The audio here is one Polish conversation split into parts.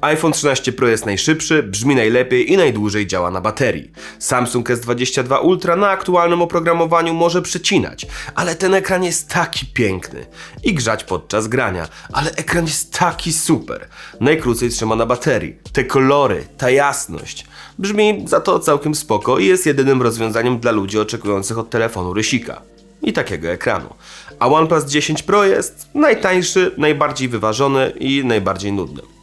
iPhone 13 Pro jest najszybszy, brzmi najlepiej i najdłużej działa na baterii. Samsung S22 Ultra na aktualnym oprogramowaniu może przycinać, ale ten ekran jest taki piękny. I grzać podczas grania, ale ekran jest taki super. Najkrócej trzyma na baterii. Te kolory, ta jasność. Brzmi za to całkiem spoko i jest jedynym rozwiązaniem dla ludzi oczekujących od telefonu rysika i takiego ekranu. A OnePlus 10 Pro jest najtańszy, najbardziej wyważony i najbardziej nudny.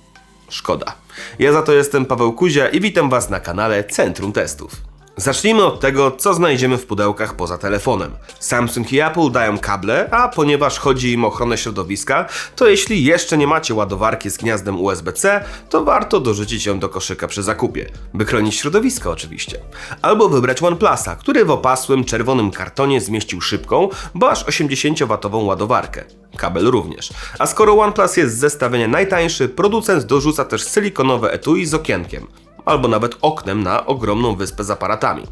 Szkoda. Ja za to jestem Paweł Kuzia i witam Was na kanale Centrum Testów. Zacznijmy od tego, co znajdziemy w pudełkach poza telefonem. Samsung i Apple dają kable, a ponieważ chodzi im o ochronę środowiska, to jeśli jeszcze nie macie ładowarki z gniazdem USB-C, to warto dorzucić ją do koszyka przy zakupie, by chronić środowisko oczywiście. Albo wybrać OnePlusa, który w opasłym czerwonym kartonie zmieścił szybką, bo aż 80W ładowarkę. Kabel również. A skoro OnePlus jest z zestawienia najtańszy, producent dorzuca też silikonowe etui z okienkiem albo nawet oknem na ogromną wyspę z aparatami.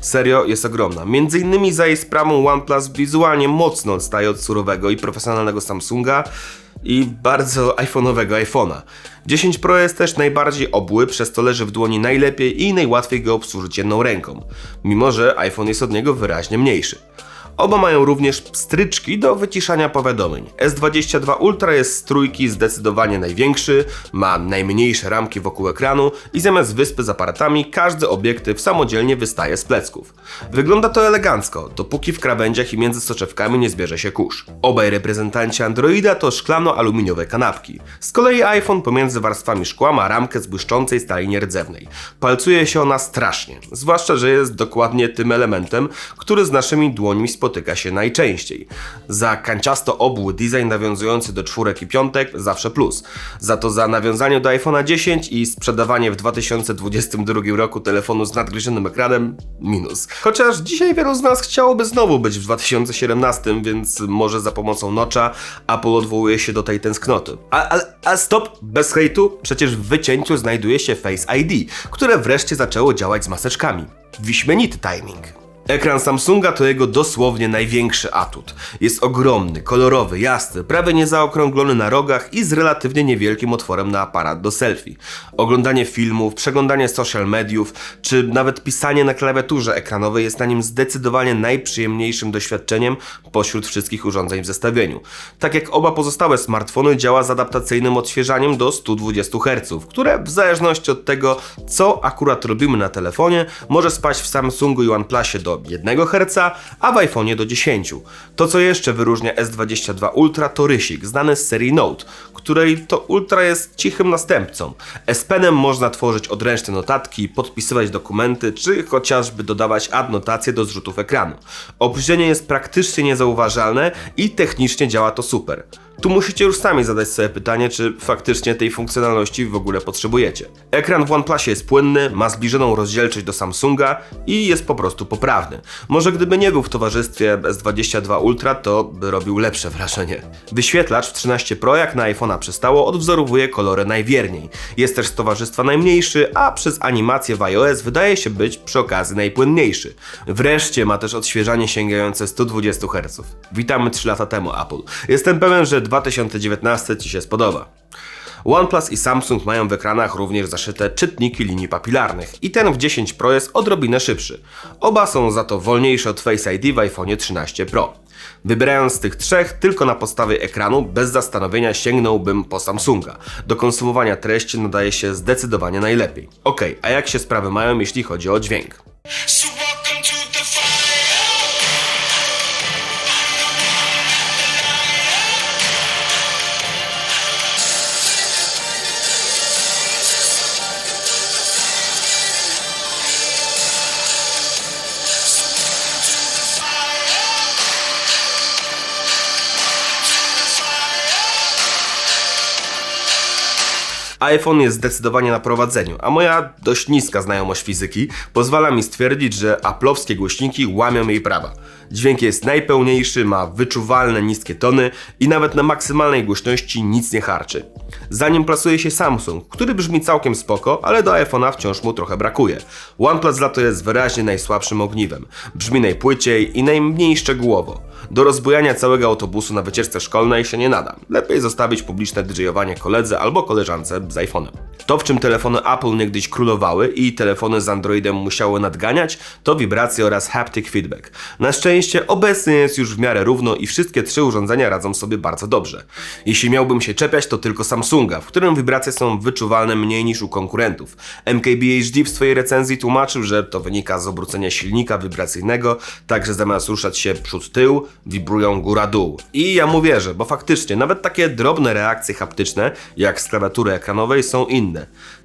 Serio jest ogromna. Między innymi za jej sprawą OnePlus wizualnie mocno odstaje od surowego i profesjonalnego Samsunga i bardzo iPhone'owego iPhone'a. 10 Pro jest też najbardziej obły, przez to leży w dłoni najlepiej i najłatwiej go obsłużyć jedną ręką, mimo że iPhone jest od niego wyraźnie mniejszy. Oba mają również stryczki do wyciszania powiadomień. S22 Ultra jest z trójki zdecydowanie największy, ma najmniejsze ramki wokół ekranu i zamiast wyspy z aparatami każdy obiektyw samodzielnie wystaje z plecków. Wygląda to elegancko, dopóki w krawędziach i między soczewkami nie zbierze się kurz. Obaj reprezentanci Androida to szklano-aluminiowe kanapki. Z kolei iPhone pomiędzy warstwami szkła ma ramkę z błyszczącej stali nierdzewnej. Palcuje się ona strasznie, zwłaszcza, że jest dokładnie tym elementem, który z naszymi dłońmi spotyka się najczęściej. Za kanciasto obły design nawiązujący do czwórek i piątek zawsze plus. Za to za nawiązanie do iPhone'a 10 i sprzedawanie w 2022 roku telefonu z nadgryzionym ekranem minus. Chociaż dzisiaj wielu z nas chciałoby znowu być w 2017, więc może za pomocą nocza Apple odwołuje się do tej tęsknoty. A, a, a stop, bez hejtu, przecież w wycięciu znajduje się Face ID, które wreszcie zaczęło działać z maseczkami. Wyśmienity timing. Ekran Samsunga to jego dosłownie największy atut. Jest ogromny, kolorowy, jasny, prawie niezaokrąglony na rogach i z relatywnie niewielkim otworem na aparat do selfie. Oglądanie filmów, przeglądanie social mediów, czy nawet pisanie na klawiaturze ekranowej jest na nim zdecydowanie najprzyjemniejszym doświadczeniem pośród wszystkich urządzeń w zestawieniu. Tak jak oba pozostałe smartfony działa z adaptacyjnym odświeżaniem do 120 Hz, które w zależności od tego, co akurat robimy na telefonie, może spaść w Samsungu i OnePlusie do 1 Hz, a w iPhone'ie do 10. To co jeszcze wyróżnia S22 Ultra to rysik, znany z serii Note, której to Ultra jest cichym następcą. S Penem można tworzyć odręczne notatki, podpisywać dokumenty, czy chociażby dodawać adnotacje do zrzutów ekranu. Opóźnienie jest praktycznie niezauważalne i technicznie działa to super. Tu musicie już sami zadać sobie pytanie, czy faktycznie tej funkcjonalności w ogóle potrzebujecie. Ekran w OnePlusie jest płynny, ma zbliżoną rozdzielczość do Samsunga i jest po prostu poprawny. Może gdyby nie był w towarzystwie S22 Ultra, to by robił lepsze wrażenie. Wyświetlacz w 13 Pro jak na iPhone'a przystało odwzorowuje kolory najwierniej. Jest też z towarzystwa najmniejszy, a przez animację w iOS wydaje się być przy okazji najpłynniejszy. Wreszcie ma też odświeżanie sięgające 120 Hz. Witamy 3 lata temu Apple. Jestem pewien, że 2019 Ci się spodoba. OnePlus i Samsung mają w ekranach również zaszyte czytniki linii papilarnych i ten w 10 Pro jest odrobinę szybszy. Oba są za to wolniejsze od Face ID w iPhone 13 Pro. Wybierając z tych trzech tylko na podstawie ekranu, bez zastanowienia sięgnąłbym po Samsunga. Do konsumowania treści nadaje się zdecydowanie najlepiej. Ok, a jak się sprawy mają, jeśli chodzi o dźwięk? iPhone jest zdecydowanie na prowadzeniu, a moja dość niska znajomość fizyki pozwala mi stwierdzić, że aplowskie głośniki łamią jej prawa. Dźwięk jest najpełniejszy, ma wyczuwalne niskie tony i nawet na maksymalnej głośności nic nie harczy. Za nim plasuje się Samsung, który brzmi całkiem spoko, ale do iPhone'a wciąż mu trochę brakuje. OnePlus za to jest wyraźnie najsłabszym ogniwem. Brzmi najpłyciej i najmniej szczegółowo. Do rozbujania całego autobusu na wycieczce szkolnej się nie nada. Lepiej zostawić publiczne didżejowanie koledze albo koleżance z iPhone'em. To, w czym telefony Apple niegdyś królowały i telefony z Androidem musiały nadganiać, to wibracje oraz haptic feedback. Na szczęście obecnie jest już w miarę równo i wszystkie trzy urządzenia radzą sobie bardzo dobrze. Jeśli miałbym się czepiać, to tylko Samsunga, w którym wibracje są wyczuwalne mniej niż u konkurentów. MKBHD w swojej recenzji tłumaczył, że to wynika z obrócenia silnika wibracyjnego, tak że zamiast ruszać się przód-tył, wibrują góra-dół. I ja mu wierzę, bo faktycznie nawet takie drobne reakcje haptyczne, jak z klawiatury ekranowej, są inne.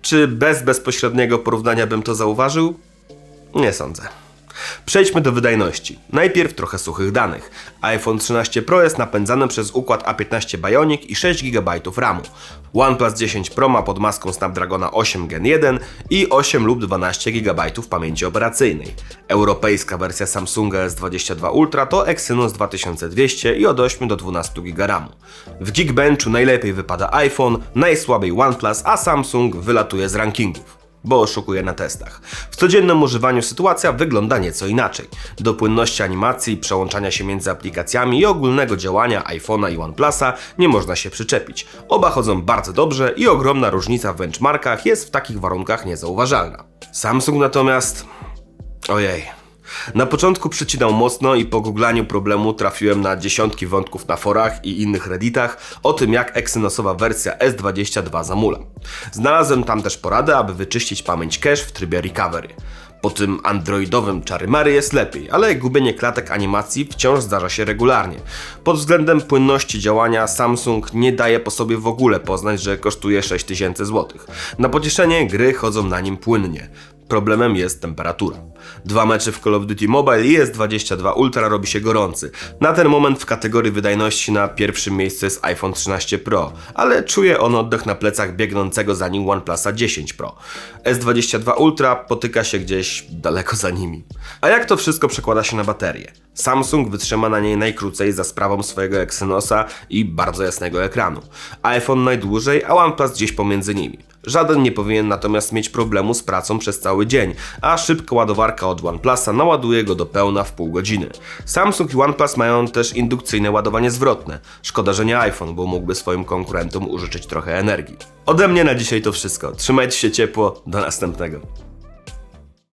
Czy bez bezpośredniego porównania bym to zauważył? Nie sądzę. Przejdźmy do wydajności. Najpierw trochę suchych danych. iPhone 13 Pro jest napędzany przez układ A15 Bionic i 6 GB RAMu. OnePlus 10 Pro ma pod maską Snapdragona 8 Gen 1 i 8 lub 12 GB pamięci operacyjnej. Europejska wersja Samsunga S22 Ultra to Exynos 2200 i od 8 do 12 GB RAMu. W Geekbenchu najlepiej wypada iPhone, najsłabiej OnePlus, a Samsung wylatuje z rankingów bo oszukuje na testach. W codziennym używaniu sytuacja wygląda nieco inaczej. Do płynności animacji, przełączania się między aplikacjami i ogólnego działania iPhone'a i OnePlusa nie można się przyczepić. Oba chodzą bardzo dobrze i ogromna różnica w benchmarkach jest w takich warunkach niezauważalna. Samsung natomiast... Ojej. Na początku przecinał mocno i po googlaniu problemu trafiłem na dziesiątki wątków na forach i innych redditach o tym jak Exynosowa wersja S22 zamula. Znalazłem tam też poradę, aby wyczyścić pamięć cache w trybie recovery. Po tym androidowym czarymary jest lepiej, ale gubienie klatek animacji wciąż zdarza się regularnie. Pod względem płynności działania Samsung nie daje po sobie w ogóle poznać, że kosztuje 6000 zł. Na pocieszenie gry chodzą na nim płynnie. Problemem jest temperatura. Dwa mecze w Call of Duty Mobile i S22 Ultra robi się gorący. Na ten moment w kategorii wydajności na pierwszym miejscu jest iPhone 13 Pro, ale czuje on oddech na plecach biegnącego za nim OnePlusa 10 Pro. S22 Ultra potyka się gdzieś daleko za nimi. A jak to wszystko przekłada się na baterię? Samsung wytrzyma na niej najkrócej za sprawą swojego Exynosa i bardzo jasnego ekranu. iPhone najdłużej, a OnePlus gdzieś pomiędzy nimi. Żaden nie powinien natomiast mieć problemu z pracą przez cały dzień, a szybka ładowarka od OnePlusa naładuje go do pełna w pół godziny. Samsung i OnePlus mają też indukcyjne ładowanie zwrotne. Szkoda, że nie iPhone, bo mógłby swoim konkurentom użyczyć trochę energii. Ode mnie na dzisiaj to wszystko. Trzymajcie się ciepło, do następnego.